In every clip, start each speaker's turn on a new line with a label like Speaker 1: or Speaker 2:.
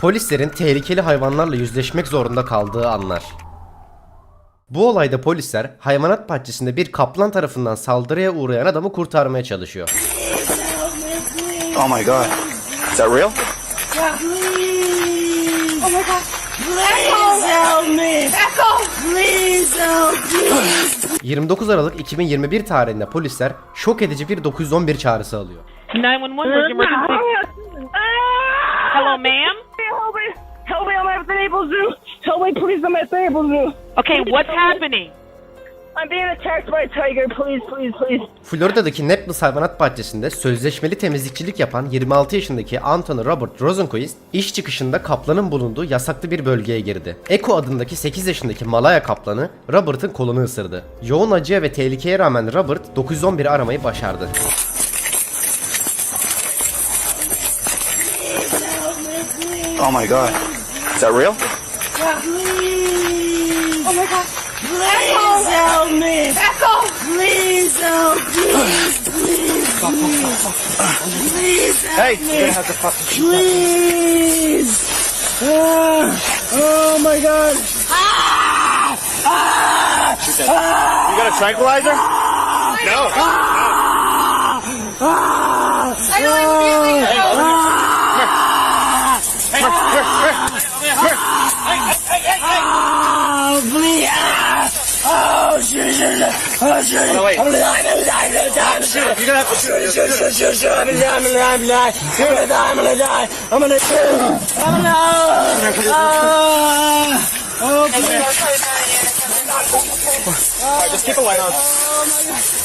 Speaker 1: Polislerin tehlikeli hayvanlarla yüzleşmek zorunda kaldığı anlar. Bu olayda polisler hayvanat bahçesinde bir kaplan tarafından saldırıya uğrayan adamı kurtarmaya çalışıyor.
Speaker 2: Oh my god. Is that real?
Speaker 3: Oh my god. Please help me. Echo. Please help me.
Speaker 1: 29 Aralık 2021 tarihinde polisler şok edici bir 911 çağrısı alıyor.
Speaker 4: 911, where's your emergency? Hello, ma'am?
Speaker 3: Help me. Help me. I'm at Staples Zoo. Help me, please. I'm at Staples Zoo.
Speaker 4: Okay, what's happening?
Speaker 3: I'm being attacked by a tiger. Please, please, please.
Speaker 1: Florida'daki Naples Hayvanat Bahçesi'nde sözleşmeli temizlikçilik yapan 26 yaşındaki Anthony Robert Rosenquist iş çıkışında kaplanın bulunduğu yasaklı bir bölgeye girdi. Echo adındaki 8 yaşındaki Malaya kaplanı Robert'ın kolunu ısırdı. Yoğun acıya ve tehlikeye rağmen Robert 911 aramayı başardı.
Speaker 2: Oh my god. Is that real?
Speaker 3: Please. Oh my god. Please help me. Echo. Please help me. Please help
Speaker 2: Hey,
Speaker 3: me.
Speaker 2: you're gonna have to fucking
Speaker 3: Please. Ah. oh my god.
Speaker 2: You got a tranquilizer? No.
Speaker 3: I know I'm Oh, please. Ah. Oh, shit, shit, shit. Oh, shit.
Speaker 2: No, wait.
Speaker 3: I'm gonna die, I'm gonna die, I'm gonna die, I'm gonna die.
Speaker 2: You're gonna have to shoot.
Speaker 3: Shit, shit, shit, shit. I'm gonna die, I'm gonna die, I'm gonna die. I'm gonna die, I'm gonna die. I'm gonna I'm gonna Ah. Oh, please.
Speaker 2: Alright, just keep a light on.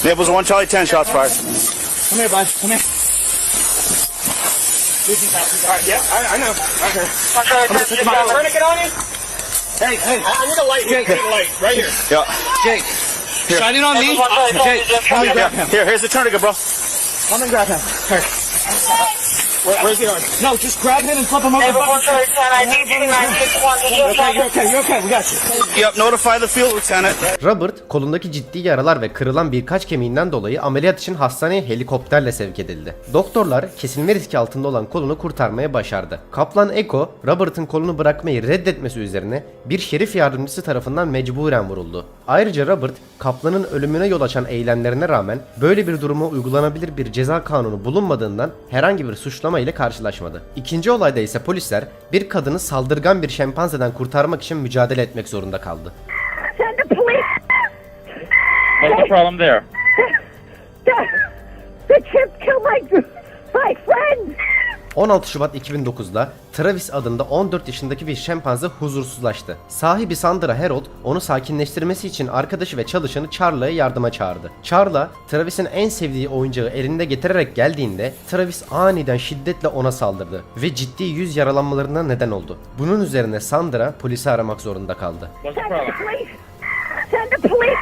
Speaker 2: Naples 1, Charlie 10, shots fired. Come here, bud. Come here. Alright, yeah, I, I know. Okay. I'm gonna take him out.
Speaker 5: Tourniquet on you?
Speaker 2: Hey, hey.
Speaker 5: I I need a light. Jake. I need a light right here.
Speaker 2: Yeah. Jake. Shine it on me. Jake, come and grab him. Here, here's the tourniquet, bro. Come and grab him. Here. Where, where's the arm? No, just grab him and flip him over. Okay, you're okay, you're okay, we got you. Yep, notify the field lieutenant.
Speaker 1: Robert kolundaki ciddi yaralar ve kırılan birkaç kemiğinden dolayı ameliyat için hastaneye helikopterle sevk edildi. Doktorlar kesilme riski altında olan kolunu kurtarmaya başardı. Kaplan Eko, Robert'ın kolunu bırakmayı reddetmesi üzerine bir şerif yardımcısı tarafından mecburen vuruldu. Ayrıca Robert, Kaplan'ın ölümüne yol açan eylemlerine rağmen böyle bir duruma uygulanabilir bir ceza kanunu bulunmadığından herhangi bir suçlama ile karşılaşmadı. İkinci olayda ise polisler bir kadını saldırgan bir şempanzeden kurtarmak için mücadele etmek zorunda kaldı.
Speaker 3: Send the police.
Speaker 4: What's the problem there?
Speaker 3: The, the chimp killed my, my friend.
Speaker 1: 16 Şubat 2009'da Travis adında 14 yaşındaki bir şempanze huzursuzlaştı. Sahibi Sandra Harold onu sakinleştirmesi için arkadaşı ve çalışanı Charla'yı yardıma çağırdı. Charla, Travis'in en sevdiği oyuncağı elinde getirerek geldiğinde Travis aniden şiddetle ona saldırdı ve ciddi yüz yaralanmalarına neden oldu. Bunun üzerine Sandra polisi aramak zorunda kaldı.
Speaker 4: What's the problem?
Speaker 3: police. Send the police.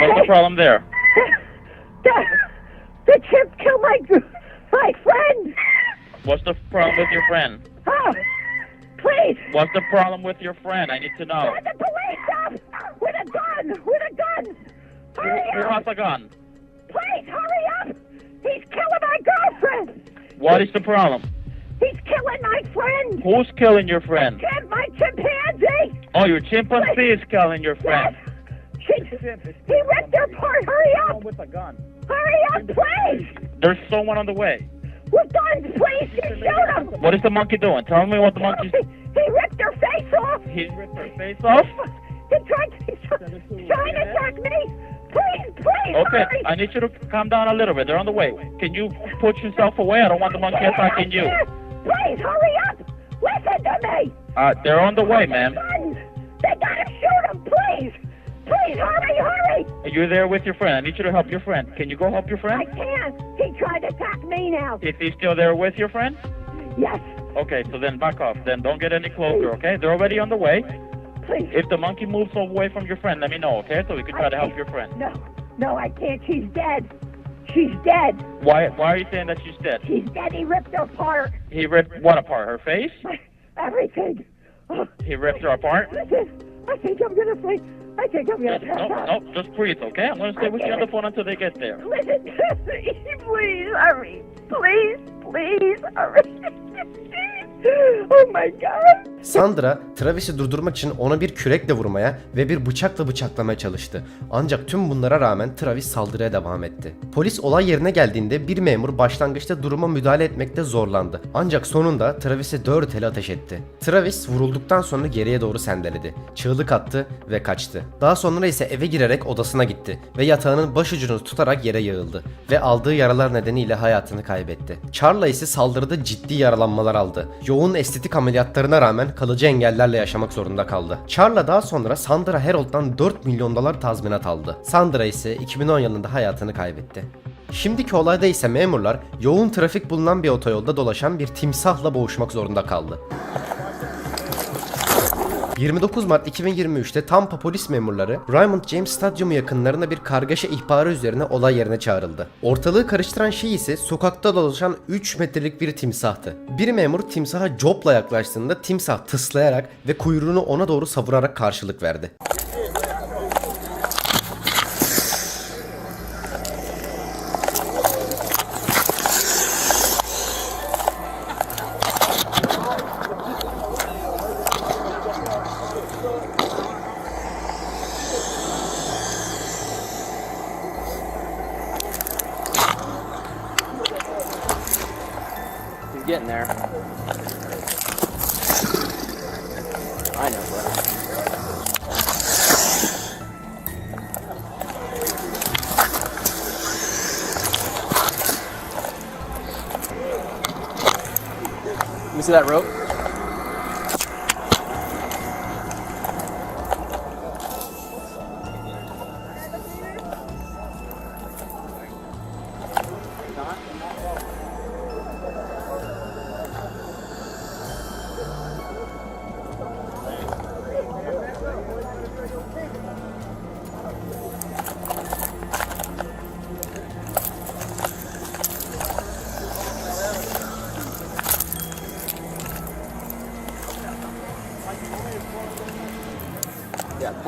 Speaker 4: What's the problem there?
Speaker 3: The, the chimp killed my, my friend.
Speaker 4: What's the problem with your friend?
Speaker 3: Oh, please.
Speaker 4: What's the problem with your friend? I need to know.
Speaker 3: Send the police up with a gun, with a gun. Hurry
Speaker 4: Who
Speaker 3: up.
Speaker 4: has a gun?
Speaker 3: Please hurry up. He's killing my girlfriend.
Speaker 4: What is the problem?
Speaker 3: He's killing my friend.
Speaker 4: Who's killing your friend?
Speaker 3: Chimp, my chimpanzee.
Speaker 4: Oh, your chimpanzee is killing your
Speaker 3: Yes.
Speaker 4: friend.
Speaker 3: She, he ripped her apart. Hurry up.
Speaker 4: With a gun.
Speaker 3: Hurry up, please.
Speaker 4: There's someone on the way.
Speaker 3: With guns, please. You shoot him.
Speaker 4: What is the monkey doing? Tell me what the
Speaker 3: He,
Speaker 4: monkey's...
Speaker 3: he ripped her face off.
Speaker 4: He ripped her face off?
Speaker 3: He tried he's trying to attack me. Please, please,
Speaker 4: Okay,
Speaker 3: hurry.
Speaker 4: I need you to calm down a little bit. They're on the way. Can you put yourself away? I don't want the monkey attacking you.
Speaker 3: Please, hurry up. Listen to me.
Speaker 4: Uh, they're on the way, ma'am.
Speaker 3: They gotta shoot him, please. Please, hurry, hurry.
Speaker 4: You're there with your friend. I need you to help your friend. Can you go help your friend?
Speaker 3: I can't. He tried to attack me now.
Speaker 4: Is he still there with your friend?
Speaker 3: Yes,
Speaker 4: Okay, so then back off. Then don't get any closer, okay? They're already on the way.
Speaker 3: please.
Speaker 4: If the monkey moves away from your friend, let me know, okay? So we can try to help your friend.
Speaker 3: No, no, I can't. She's dead. She's dead.
Speaker 4: Why why are you saying that she's dead?
Speaker 3: She's dead. He ripped her apart.
Speaker 4: He ripped what apart? Her face?
Speaker 3: Everything.
Speaker 4: He ripped her apart?
Speaker 3: listen, I think I'm gonna say. I think I'm gonna pass
Speaker 4: no,
Speaker 3: out.
Speaker 4: no, just breathe, okay? I'm gonna stay with you on the phone until they get there.
Speaker 3: To please hurry. Please, please hurry.
Speaker 6: Oh my god.
Speaker 1: Sandra, Travis'i durdurmak için ona bir kürekle vurmaya ve bir bıçakla bıçaklamaya çalıştı. Ancak tüm bunlara rağmen Travis saldırıya devam etti. Polis olay yerine geldiğinde bir memur başlangıçta duruma müdahale etmekte zorlandı. Ancak sonunda Travis'e 4 el ateş etti. Travis vurulduktan sonra geriye doğru sendeledi. Çığlık attı ve kaçtı. Daha sonra ise eve girerek odasına gitti ve yatağının başucunu tutarak yere yığıldı ve aldığı yaralar nedeniyle hayatını kaybetti. Charla ise saldırıda ciddi yaralanmalar aldı. Yoğun estetik ameliyatlarına rağmen kalıcı engellerle yaşamak zorunda kaldı. Charla daha sonra Sandra Herold'dan 4 milyon dolar tazminat aldı. Sandra ise 2010 yılında hayatını kaybetti. Şimdiki olayda ise memurlar yoğun trafik bulunan bir otoyolda dolaşan bir timsahla boğuşmak zorunda kaldı. 29 Mart 2023'te Tampa polis memurları Raymond James Stadyumu yakınlarında bir kargaşa ihbarı üzerine olay yerine çağrıldı. Ortalığı karıştıran şey ise sokakta dolaşan 3 metrelik bir timsahtı. Bir memur timsaha copla yaklaştığında timsah tıslayarak ve kuyruğunu ona doğru savurarak karşılık verdi.
Speaker 7: Getting there. I know, bro. Let see that rope.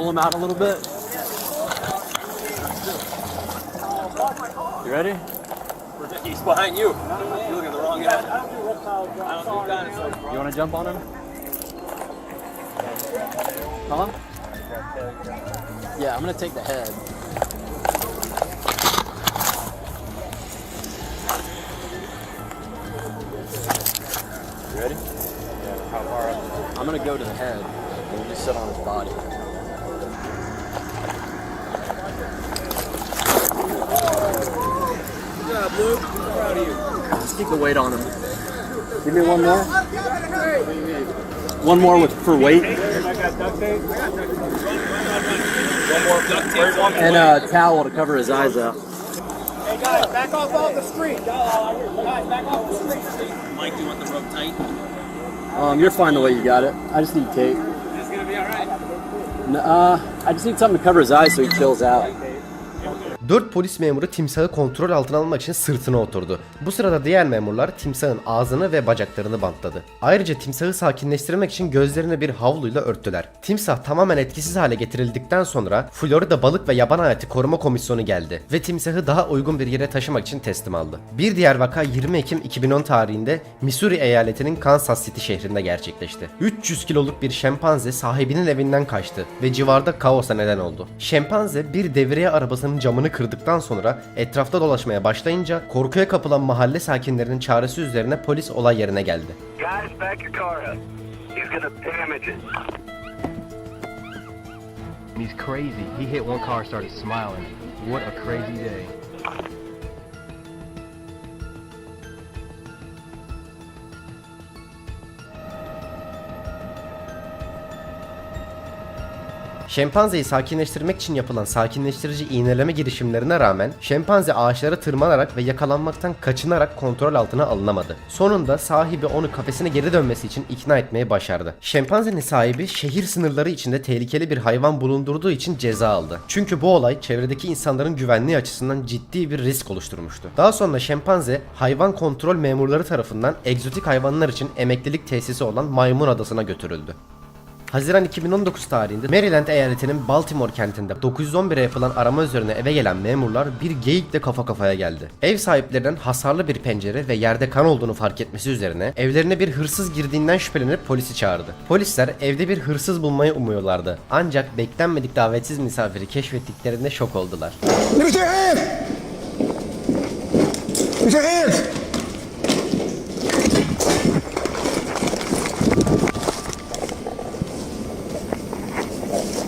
Speaker 7: Pull him out a little bit. You ready?
Speaker 8: He's behind you. You're looking at the wrong guy. I don't do dinosaurs.
Speaker 7: You want to jump on him? Huh? Yeah, I'm gonna take the head. You ready? Yeah, how far up? I'm gonna go to the head and you just sit on his body.
Speaker 8: Good job, Luke. Proud of you.
Speaker 7: Just keep the weight on him. Give me one more. One more with for weight
Speaker 8: One more duct tape. One
Speaker 7: and a towel to cover his eyes up.
Speaker 8: Hey guys, back off off the street. Guys, back off the street. Mike, do you want the rope tight?
Speaker 7: Um, you're fine the way you got it. I just need tape.
Speaker 8: It's gonna be alright.
Speaker 7: Uh, I just need something to cover his eyes so he chills out.
Speaker 1: 4 polis memuru timsahı kontrol altına almak için sırtına oturdu. Bu sırada diğer memurlar timsahın ağzını ve bacaklarını bantladı. Ayrıca timsahı sakinleştirmek için gözlerini bir havluyla örttüler. Timsah tamamen etkisiz hale getirildikten sonra Florida Balık ve Yaban Hayatı Koruma Komisyonu geldi ve timsahı daha uygun bir yere taşımak için teslim aldı. Bir diğer vaka 20 Ekim 2010 tarihinde Missouri eyaletinin Kansas City şehrinde gerçekleşti. 300 kiloluk bir şempanze sahibinin evinden kaçtı ve civarda kaosa neden oldu. Şempanze bir devriye arabasının camını kırdıktan sonra etrafta dolaşmaya başlayınca korkuya kapılan mahalle sakinlerinin çağrısı üzerine polis olay yerine geldi.
Speaker 9: Guys, back your car up. He's gonna damage it.
Speaker 10: He's crazy. He hit one car, started smiling. What a crazy day.
Speaker 1: Şempanzeyi sakinleştirmek için yapılan sakinleştirici iğneleme girişimlerine rağmen şempanze ağaçlara tırmanarak ve yakalanmaktan kaçınarak kontrol altına alınamadı. Sonunda sahibi onu kafesine geri dönmesi için ikna etmeyi başardı. Şempanzenin sahibi şehir sınırları içinde tehlikeli bir hayvan bulundurduğu için ceza aldı. Çünkü bu olay çevredeki insanların güvenliği açısından ciddi bir risk oluşturmuştu. Daha sonra şempanze hayvan kontrol memurları tarafından egzotik hayvanlar için emeklilik tesisi olan Maymun Adası'na götürüldü. Haziran 2019 tarihinde Maryland eyaletinin Baltimore kentinde 911'e yapılan arama üzerine eve gelen memurlar bir geyikle kafa kafaya geldi. Ev sahiplerinden hasarlı bir pencere ve yerde kan olduğunu fark etmesi üzerine evlerine bir hırsız girdiğinden şüphelenip polisi çağırdı. Polisler evde bir hırsız bulmayı umuyorlardı. Ancak beklenmedik davetsiz misafiri keşfettiklerinde şok oldular.
Speaker 8: Let me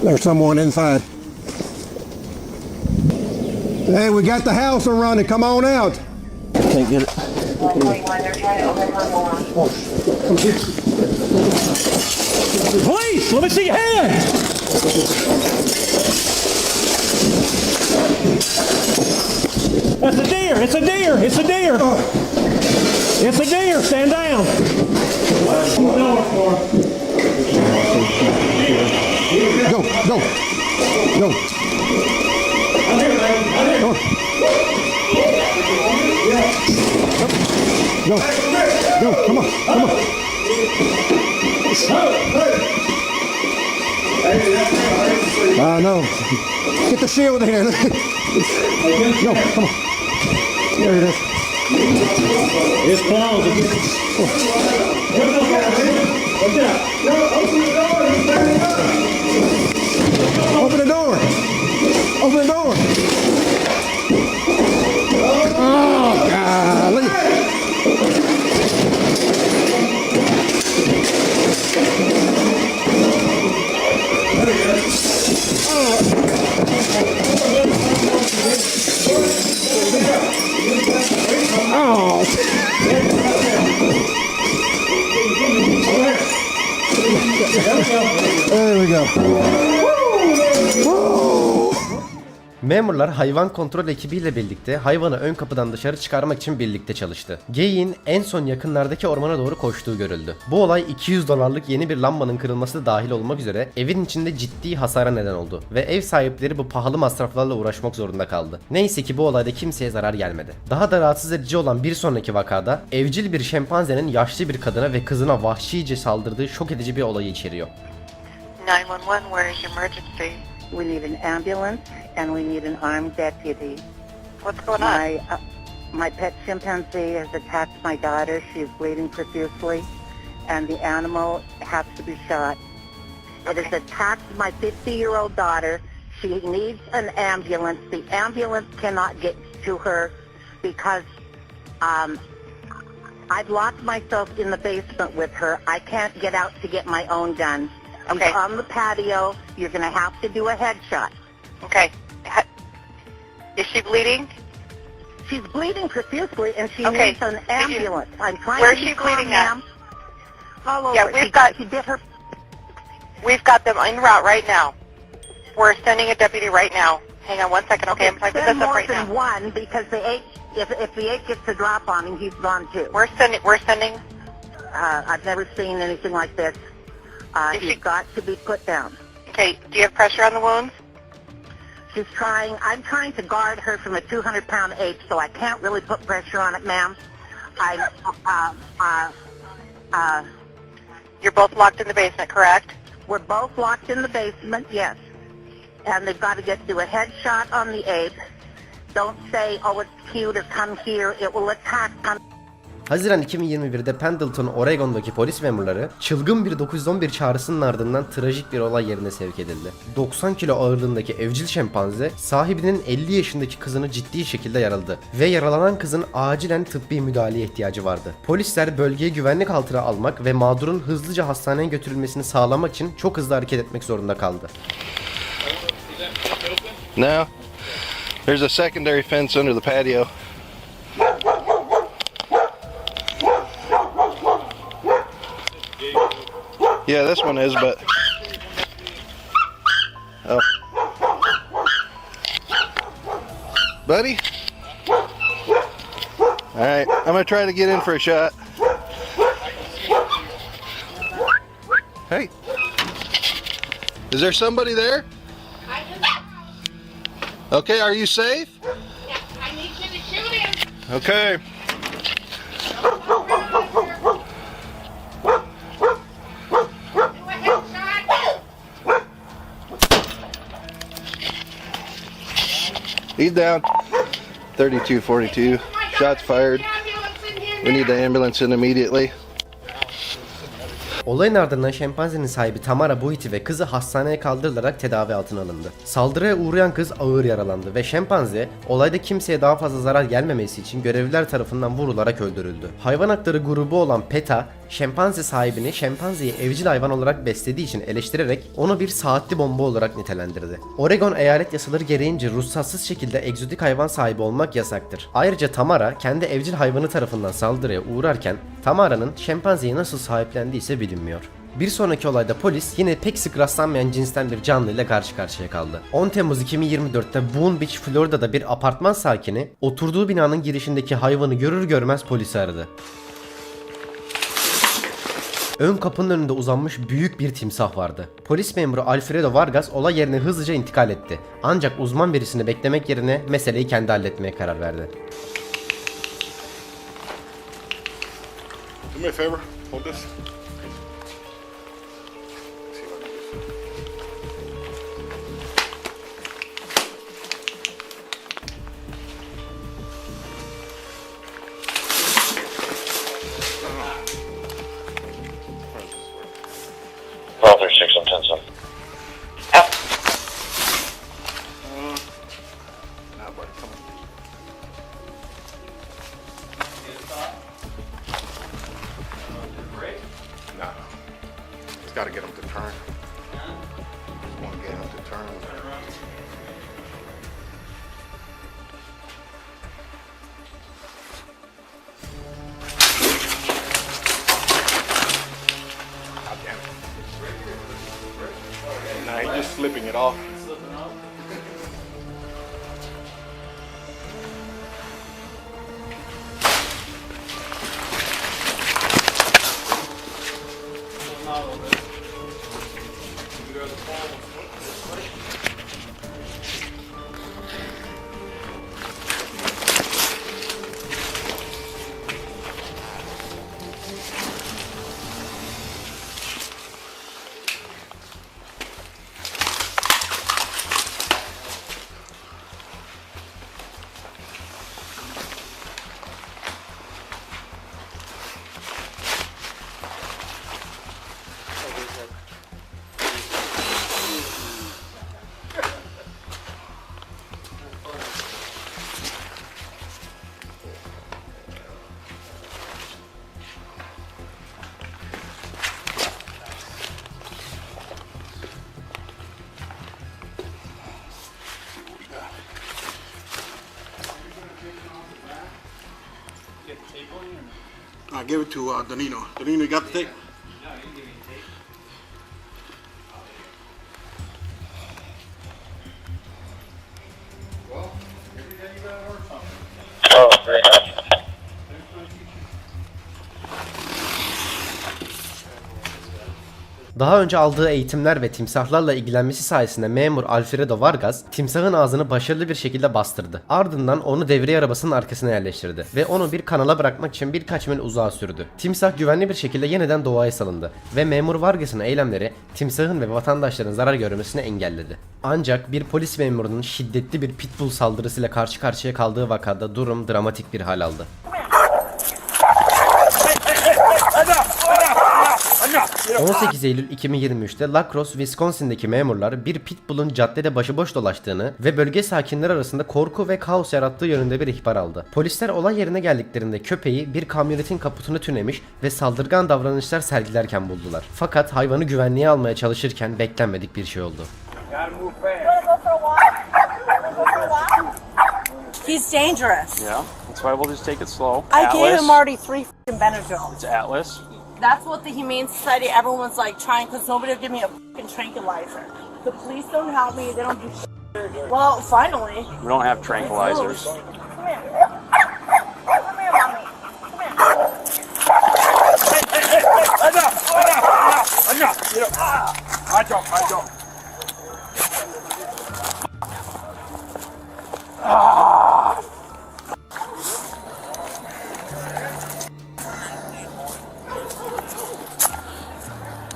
Speaker 8: There's someone inside. Hey, we got the house running. Come on out.
Speaker 7: I Can't get it.
Speaker 2: Police, let me see your hands. That's a deer. It's a deer. It's a deer. It's a deer. Stand down.
Speaker 8: Go, go, go. Go, go, come on, come on. I know. Get the shield here. Go, come on. There it is.
Speaker 2: It's closed.
Speaker 8: Open Open the door. Oh, golly. Oh. There we go.
Speaker 1: Memurlar hayvan kontrol ekibiyle birlikte hayvanı ön kapıdan dışarı çıkarmak için birlikte çalıştı. Geyiğin en son yakınlardaki ormana doğru koştuğu görüldü. Bu olay 200 dolarlık yeni bir lambanın kırılması da dahil olmak üzere evin içinde ciddi hasara neden oldu ve ev sahipleri bu pahalı masraflarla uğraşmak zorunda kaldı. Neyse ki bu olayda kimseye zarar gelmedi. Daha da rahatsız edici olan bir sonraki vakada evcil bir şempanzenin yaşlı bir kadına ve kızına vahşice saldırdığı şok edici bir olayı içeriyor.
Speaker 11: 911, where is emergency?
Speaker 6: We need an ambulance and we need an armed deputy.
Speaker 11: What's going on?
Speaker 6: My uh, my pet chimpanzee has attacked my daughter. She is bleeding profusely, and the animal has to be shot. It has attacked my 50-year-old daughter. She needs an ambulance. The ambulance cannot get to her because um, I've locked myself in the basement with her. I can't get out to get my own gun. Okay. She's
Speaker 11: Okay.
Speaker 6: on the patio. You're going to have to do a headshot.
Speaker 11: Okay. Is she bleeding?
Speaker 6: She's bleeding profusely, and she
Speaker 11: Okay.
Speaker 6: needs an
Speaker 11: Did you-
Speaker 6: ambulance. I'm trying
Speaker 11: Where's
Speaker 6: to be
Speaker 11: she bleeding at?
Speaker 6: ma'am. All over.
Speaker 11: Yeah, we've
Speaker 6: she,
Speaker 11: got-
Speaker 6: She bit her.
Speaker 11: We've got them en route right now. We're sending a deputy right now. Hang on one second, okay? I'm typing
Speaker 6: Send
Speaker 11: this up right
Speaker 6: than
Speaker 11: now.
Speaker 6: one because the eight. If if the eight gets a drop on him, he's gone too.
Speaker 11: We're sending. We're sending.
Speaker 6: Uh, I've never seen anything like this. Uh,
Speaker 11: Is
Speaker 6: he's
Speaker 11: she-
Speaker 6: got to be put down.
Speaker 11: Okay. Do you have pressure on the wounds?
Speaker 6: She's trying. I'm trying to guard her from a 200-pound ape, so I can't really put pressure on it, ma'am. I. Uh, uh, uh,
Speaker 11: You're both locked in the basement, correct?
Speaker 6: We're both locked in the basement, yes. And they've got to get do a headshot on the ape. Don't say, oh, it's cute or come here. It will attack. Come
Speaker 1: Haziran 2021'de Pendleton, Oregon'daki polis memurları çılgın bir 911 çağrısının ardından trajik bir olay yerine sevk edildi. 90 kilo ağırlığındaki evcil şempanze sahibinin 50 yaşındaki kızını ciddi şekilde yaraladı ve yaralanan kızın acilen tıbbi müdahaleye ihtiyacı vardı. Polisler bölgeyi güvenlik altına almak ve mağdurun hızlıca hastaneye götürülmesini sağlamak için çok hızlı hareket etmek zorunda kaldı.
Speaker 12: No. There's a secondary fence under the patio. Yeah, this one is, but. Oh. Buddy? Alright, I'm gonna try to get in for a shot. Hey. Is there somebody there? Okay, are you safe?
Speaker 11: I need you to shoot him.
Speaker 12: Okay. He's down. 3242. Shots fired. We need the ambulance in immediately.
Speaker 1: Olayın ardından şempanzenin sahibi Tamara Buiti ve kızı hastaneye kaldırılarak tedavi altına alındı. Saldırıya uğrayan kız ağır yaralandı ve şempanze olayda kimseye daha fazla zarar gelmemesi için görevliler tarafından vurularak öldürüldü. Hayvan hakları grubu olan PETA, şempanze sahibini şempanzeyi evcil hayvan olarak beslediği için eleştirerek onu bir saatli bomba olarak nitelendirdi. Oregon eyalet yasaları gereğince ruhsatsız şekilde egzotik hayvan sahibi olmak yasaktır. Ayrıca Tamara kendi evcil hayvanı tarafından saldırıya uğrarken Tamara'nın şempanzeyi nasıl sahiplendiyse bilinmiyor. Bir sonraki olayda polis yine pek sık rastlanmayan cinsten bir canlı ile karşı karşıya kaldı. 10 Temmuz 2024'te Boone Beach, Florida'da bir apartman sakini oturduğu binanın girişindeki hayvanı görür görmez polisi aradı. Ön kapının önünde uzanmış büyük bir timsah vardı. Polis memuru Alfredo Vargas olay yerine hızlıca intikal etti. Ancak uzman birisini beklemek yerine meseleyi kendi halletmeye karar verdi.
Speaker 12: Do me a favor. Hold this. 6 and give it to uh, Danilo. Danilo, you got the tape?
Speaker 1: Daha önce aldığı eğitimler ve timsahlarla ilgilenmesi sayesinde memur Alfredo Vargas timsahın ağzını başarılı bir şekilde bastırdı. Ardından onu devriye arabasının arkasına yerleştirdi ve onu bir kanala bırakmak için birkaç mil uzağa sürdü. Timsah güvenli bir şekilde yeniden doğaya salındı ve memur Vargas'ın eylemleri timsahın ve vatandaşların zarar görmesini engelledi. Ancak bir polis memurunun şiddetli bir pitbull saldırısıyla karşı karşıya kaldığı vakada durum dramatik bir hal aldı. 18 Eylül 2023'te La Crosse, Wisconsin'deki memurlar bir pitbull'un caddede başıboş dolaştığını ve bölge sakinleri arasında korku ve kaos yarattığı yönünde bir ihbar aldı. Polisler olay yerine geldiklerinde köpeği bir kamyonetin kaputunu tünemiş ve saldırgan davranışlar sergilerken buldular. Fakat hayvanı güvenliğe almaya çalışırken beklenmedik bir şey oldu.
Speaker 13: He's dangerous.
Speaker 4: Yeah, that's why we'll just take it slow.
Speaker 13: I gave
Speaker 4: Atlas.
Speaker 13: him already three f***ing Benadryl.
Speaker 4: It's Atlas.
Speaker 13: That's what the Humane Society, everyone's like trying, because nobody will give me a fucking tranquilizer. The police don't help me, they don't do shit. Well, finally.
Speaker 4: We don't have tranquilizers.
Speaker 13: Come here. Come here, mommy.
Speaker 2: Enough! Enough! Enough! You know, I don't, I don't.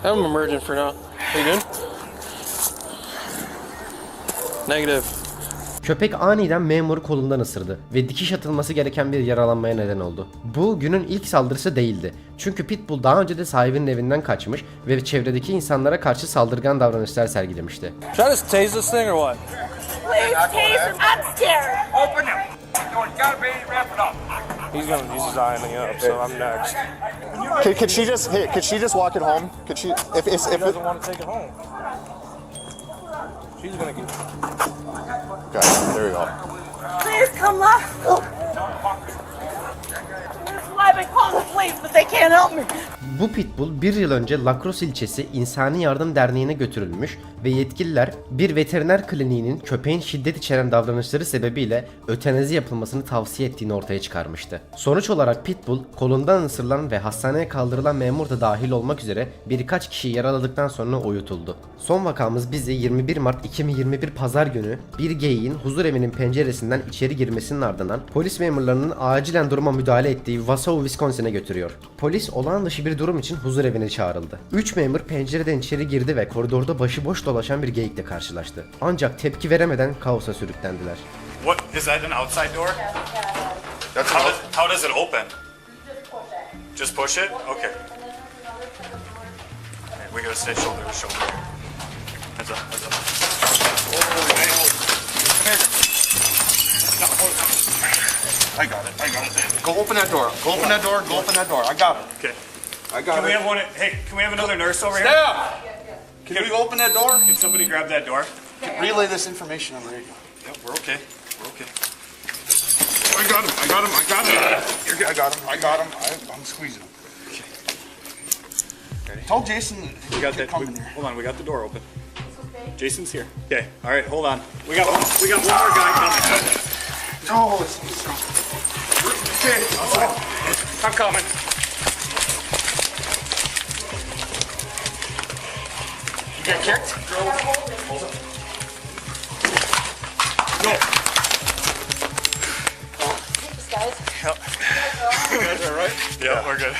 Speaker 7: I'm emergent for now. Are you good? Negative.
Speaker 1: Köpek aniden memuru kolundan ısırdı ve dikiş atılması gereken bir yaralanmaya neden oldu. Bu günün ilk saldırısı değildi. Çünkü Pitbull daha önce de sahibinin evinden kaçmış ve çevredeki insanlara karşı saldırgan davranışlar sergilemişti.
Speaker 7: Should I just tase this thing or what?
Speaker 13: Please, taser. I'm scared.
Speaker 2: Open him. You gotta be wrapping up.
Speaker 7: He's gonna use his eyeing me up, so I'm next.
Speaker 12: Could, could she just hey, could she just walk it home? Could she if if,
Speaker 7: He
Speaker 12: if
Speaker 7: doesn't want to take it home. She's gonna get.
Speaker 12: Okay, there we go.
Speaker 13: Please come left. This is why I've been calling the police, but they can't help me.
Speaker 1: Bu pitbull bir yıl önce Lacrosse ilçesi İnsani Yardım Derneği'ne götürülmüş ve yetkililer bir veteriner kliniğinin köpeğin şiddet içeren davranışları sebebiyle ötenezi yapılmasını tavsiye ettiğini ortaya çıkarmıştı. Sonuç olarak pitbull kolundan ısırılan ve hastaneye kaldırılan memur da dahil olmak üzere birkaç kişi yaraladıktan sonra uyutuldu. Son vakamız bizi 21 Mart 2021 Pazar günü bir geyiğin huzur evinin penceresinden içeri girmesinin ardından polis memurlarının acilen duruma müdahale ettiği Wausau, Wisconsin'e götürüyor. Polis olağan dışı bir durum için huzur evine çağrıldı. 3 memur pencereden içeri girdi ve koridorda başıboş dolaşan bir geyikle karşılaştı. Ancak tepki veremeden kaosa sürüklendiler.
Speaker 14: What is that? An outside door?
Speaker 12: That's
Speaker 14: How does, how does it open? Just push it. Okay. We gotta stay shoulder to shoulder. Heads up. Heads up. Oh, hey. Come here. No, hold on. I got it. I got it.
Speaker 12: Go open that door. Go open that door. Go open that door. I got it.
Speaker 14: Okay.
Speaker 12: I got
Speaker 14: Can we have one? Hey, can we have another nurse over here?
Speaker 12: Staff! Can we open that door?
Speaker 14: Can somebody grab that door?
Speaker 12: Relay this information on the radio.
Speaker 14: Yep, we're okay. We're okay.
Speaker 12: Oh, I got him. I got him. I got him. You're good. I got him. I got him. I, I'm squeezing him.
Speaker 14: Ready?
Speaker 12: Tell Jason
Speaker 14: We got that.
Speaker 12: come
Speaker 14: we-
Speaker 12: in here.
Speaker 14: hold on, we got the door open. Jason's here. Okay. All right. Hold on. We got one. We got one more guy coming.
Speaker 12: No, it's, it's okay.
Speaker 14: I'm coming.
Speaker 12: You guys?
Speaker 14: Yeah, we're good.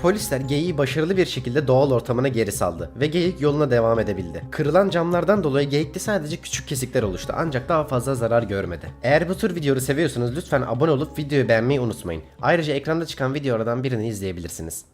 Speaker 1: Polisler geyiği başarılı bir şekilde doğal ortamına geri saldı ve geyik yoluna devam edebildi. Kırılan camlardan dolayı geyikte sadece küçük kesikler oluştu ancak daha fazla zarar görmedi. Eğer bu tür videoları seviyorsanız lütfen abone olup videoyu beğenmeyi unutmayın. Ayrıca ekranda çıkan videolardan birini izleyebilirsiniz.